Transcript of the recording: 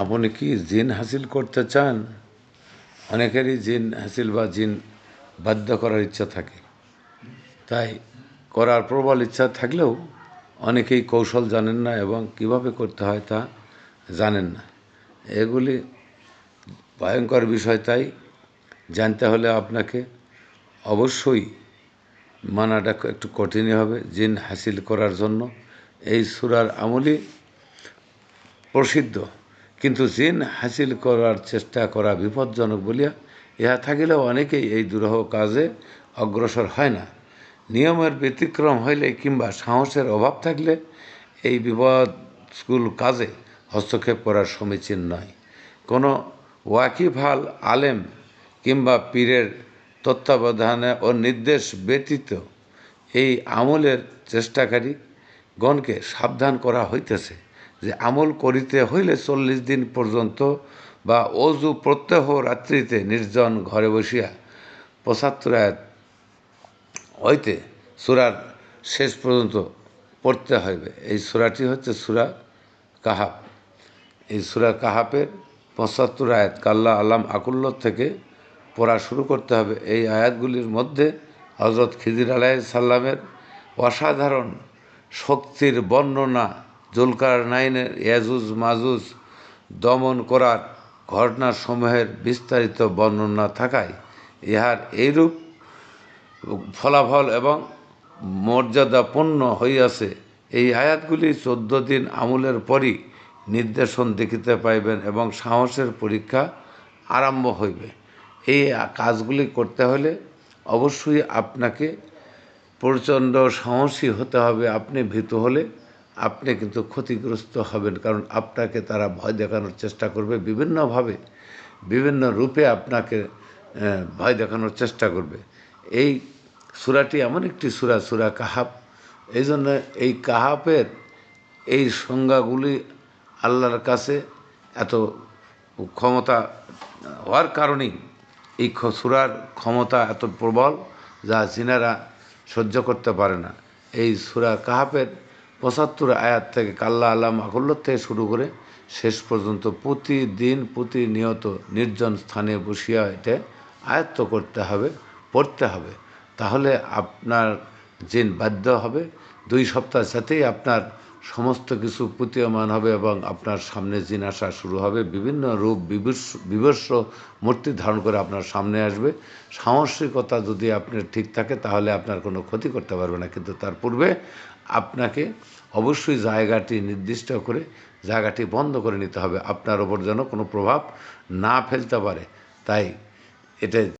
আপনি কি জিন হাসিল করতে চান? অনেকেরই জিন হাসিল বা জিন বাধ্য করার ইচ্ছা থাকে। তাই করার প্রবল ইচ্ছা থাকলেও অনেকেই কৌশল জানেন না এবং কীভাবে করতে হয় তা জানেন না। এগুলি ভয়ঙ্কর বিষয়, তাই জানতে হলে আপনাকে অবশ্যই মানাটা একটু কঠিনই হবে জিন হাসিল করার জন্য। এই সুরার আমলি প্রসিদ্ধ। কিন্তু জিন হাসিল করার চেষ্টা করা বিপজ্জনক বলিয়া ইহা থাকিলেও অনেকেই এই দুরহ কাজে অগ্রসর হয় না। নিয়মের ব্যতিক্রম হইলে কিংবা সাহসের অভাব থাকলে এই বিপদস্কুল কাজে হস্তক্ষেপ করার সমীচীন নয়। কোনো ওয়াকিফাল আলেম কিংবা পীরের তত্ত্বাবধানে ও নির্দেশ ব্যতীত এই আমলের চেষ্টাকারী গণকে সাবধান করা হইতেছে। যে আমল করিতে হইলে চল্লিশ দিন পর্যন্ত বা অজু প্রত্যহ রাত্রিতে নির্জন ঘরে বসিয়া পঁচাত্তর আয়াত হইতে সুরার শেষ পর্যন্ত পড়তে হইবে। এই সুরাটি হচ্ছে সুরা কাহাব এই সুরা কাহাপের পঁচাত্তর আয়াত কাল্লা আলাম আকুল্ল থেকে পড়া শুরু করতে হবে। এই আয়াতগুলির মধ্যে হজরত খিজির আলাহ সাল্লামের অসাধারণ শক্তির বর্ণনা জুলকার নাইনের ইয়াজুজ মাজুজ দমন করার ঘটনাসমূহের বিস্তারিত বর্ণনা থাকায় ইহার এইরূপ ফলাফল এবং মর্যাদাপূর্ণ হইয়াছে। এই আয়াতগুলি চোদ্দ দিন আমলের পরই নির্দেশন দেখিতে পাইবেন এবং সাহসের পরীক্ষা আরম্ভ হইবে। এই কাজগুলি করতে হলে অবশ্যই আপনাকে প্রচণ্ড সাহসী হতে হবে। আপনি ভীত হলে আপনি কিন্তু ক্ষতিগ্রস্ত হবেন, কারণ আপনাকে তারা ভয় দেখানোর চেষ্টা করবে বিভিন্নভাবে, বিভিন্ন রূপে আপনাকে ভয় দেখানোর চেষ্টা করবে। এই সুরাটি এমন একটি সুরা সুরা কাহাব। এই জন্য এই কাহাপের এই সংজ্ঞাগুলি আল্লাহর কাছে এত ক্ষমতা হওয়ার কারণেই এই সুরার ক্ষমতা এত প্রবল যা জিনারা সহ্য করতে পারে না। এই সুরা কাহাবের পঁচাত্তর আয়াত থেকে কাল্লা আলাম মাকুল্লর থেকে শুরু করে শেষ পর্যন্ত প্রতিদিন প্রতিনিয়ত নির্জন স্থানে বসিয়া এটা আয়ত্ত করতে হবে, পড়তে হবে। তাহলে আপনার জিন বাধ্য হবে। দুই সপ্তাহ সাথেই আপনার সমস্ত কিছু প্রতীয়মান হবে এবং আপনার সামনে জিন আসা শুরু হবে। বিভিন্ন রূপ বিবর্ষ মূর্তি ধারণ করে আপনার সামনে আসবে। সাহসিকতা যদি আপনার ঠিক থাকে, তাহলে আপনার কোনো ক্ষতি করতে পারবে না। কিন্তু তার পূর্বে আপনাকে অবশ্যই জায়গাটি নির্দিষ্ট করে, জায়গাটি বন্ধ করে নিতে হবে। আপনার ওপর যেন কোনো প্রভাব না ফেলতে পারে। তাই এটা